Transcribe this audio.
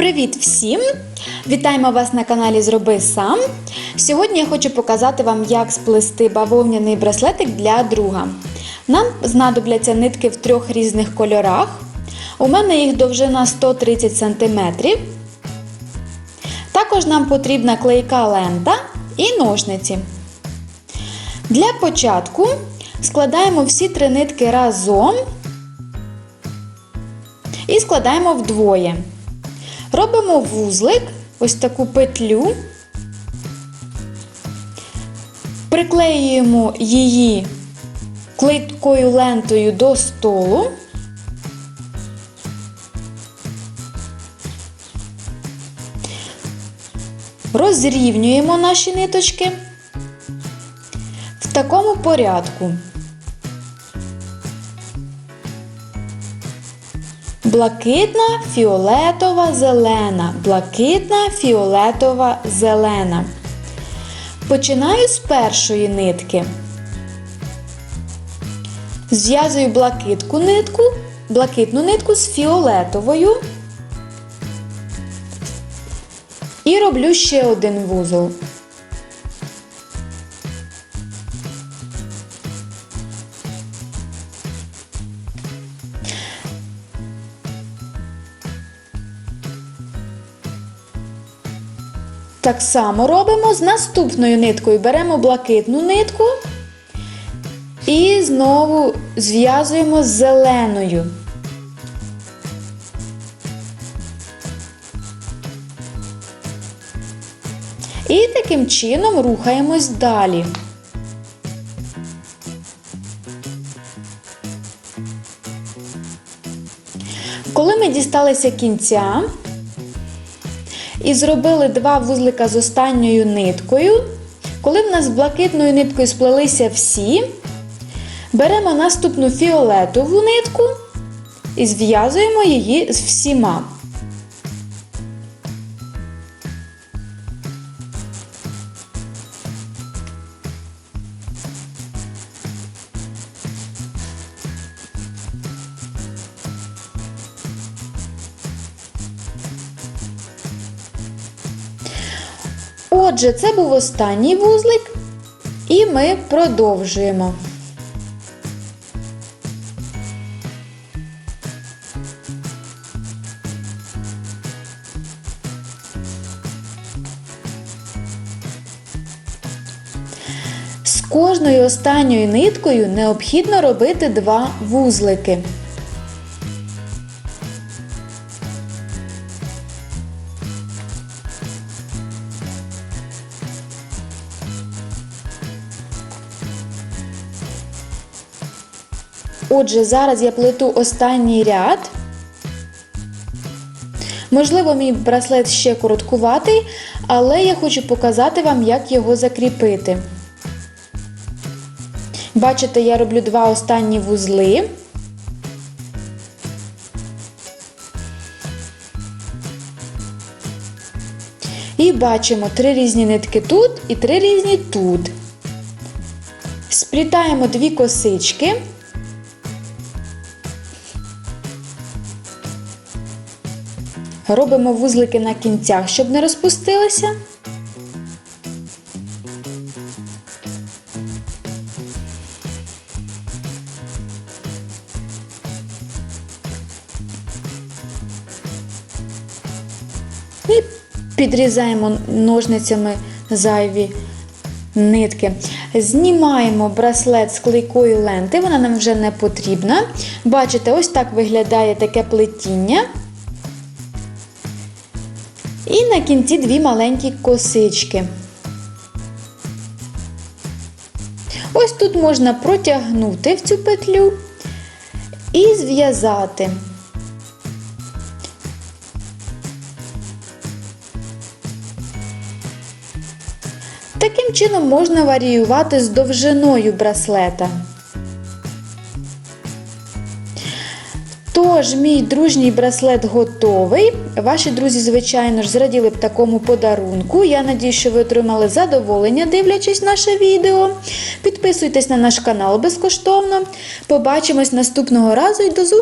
Привіт всім! Вітаємо вас на каналі Зроби сам. Сьогодні я хочу показати вам, як сплести бавовняний браслетик для друга. Нам знадобляться нитки в трьох різних кольорах. У мене їх довжина 130 см. Також нам потрібна клейка лента і ножниці. Для початку складаємо всі три нитки разом і складаємо вдвоє. Робимо вузлик, ось таку петлю, приклеюємо її клейкою лентою до столу. Розрівнюємо наші ниточки в такому порядку. Блакитна, фіолетова, зелена, блакитна, фіолетова, зелена. Починаю з першої нитки. Зв'язую блакитку нитку, блакитну нитку з фіолетовою. І роблю ще один вузол. Так само робимо з наступною ниткою. Беремо блакитну нитку і знову зв'язуємо з зеленою. І таким чином рухаємось далі. Коли ми дісталися кінця, і зробили два вузлика з останньою ниткою. Коли в нас блакитною ниткою сплелися всі, беремо наступну фіолетову нитку і зв'язуємо її з всіма. Отже, це був останній вузлик, і ми продовжуємо. З кожною останньою ниткою необхідно робити два вузлики. Отже, зараз я плету останній ряд. Можливо, мій браслет ще короткуватий, але я хочу показати вам, як його закріпити. Бачите, я роблю два останні вузли. І бачимо три різні нитки тут і три різні тут. Сплітаємо дві косички. Робимо вузлики на кінцях, щоб не розпустилися. І підрізаємо ножницями зайві нитки. Знімаємо браслет з клейкої ленти, вона нам вже не потрібна. Бачите, ось так виглядає таке плетіння. І на кінці дві маленькі косички. Ось тут можна протягнути в цю петлю і зв'язати. Таким чином можна варіювати з довжиною браслета. Тож, мій дружній браслет готовий. Ваші друзі, звичайно ж, зраділи б такому подарунку. Я надію, що ви отримали задоволення, дивлячись наше відео. Підписуйтесь на наш канал безкоштовно. Побачимось наступного разу і до зустрічі!